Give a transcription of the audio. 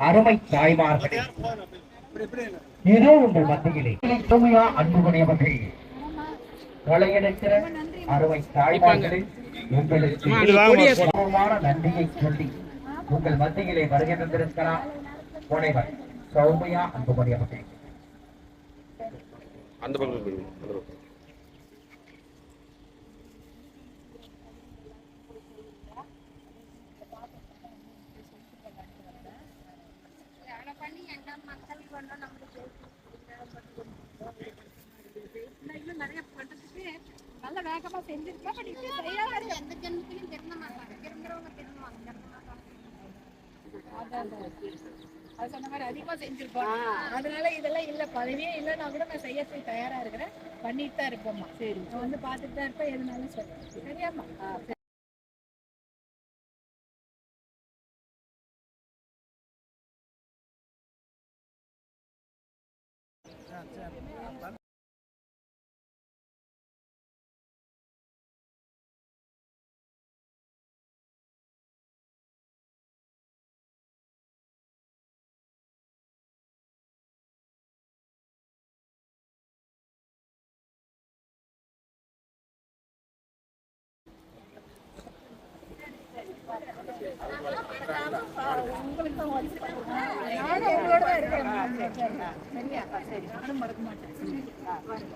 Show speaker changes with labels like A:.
A: அருமை தாய்மார்களே இதோ உங்கள் மத்தியிலே சுமையா அன்புடையவர்கள் கொலையெடுக்கிற அருமை தாய்மார்களே உங்களுக்கு பூர்வமான நன்றியை சொல்லி உங்கள் மத்தியிலே வருகை தந்திருக்கிறார் முனைவர் சௌமியா அன்புடையவர்கள்
B: அந்த பக்கம் போயிடுங்க அந்த பக்கம்.
C: நல்ல வேகமா செஞ்சிருக்கேன் பட் இப்போ செய்யாத எந்த ஜென்மத்திலையும் திருந்த மாட்டாங்க. திருந்த மாட்டாங்க அது சொன்ன மாதிரி அதிகமா செஞ்சிருப்போம் அதனால இதெல்லாம் இல்ல பதவியே இல்லைன்னா கூட நான் செய்யறதுக்கு தயாரா இருக்கிறேன். பண்ணிட்டு தான் இருப்போம்மா. சரி. நான் வந்து பார்த்துட்டு தான் இருப்பேன் எதுனாலும் சொல்றேன் சரியாம்மா? நானும் சரியா சரி மறக்க மாட்டேன் வரேன்.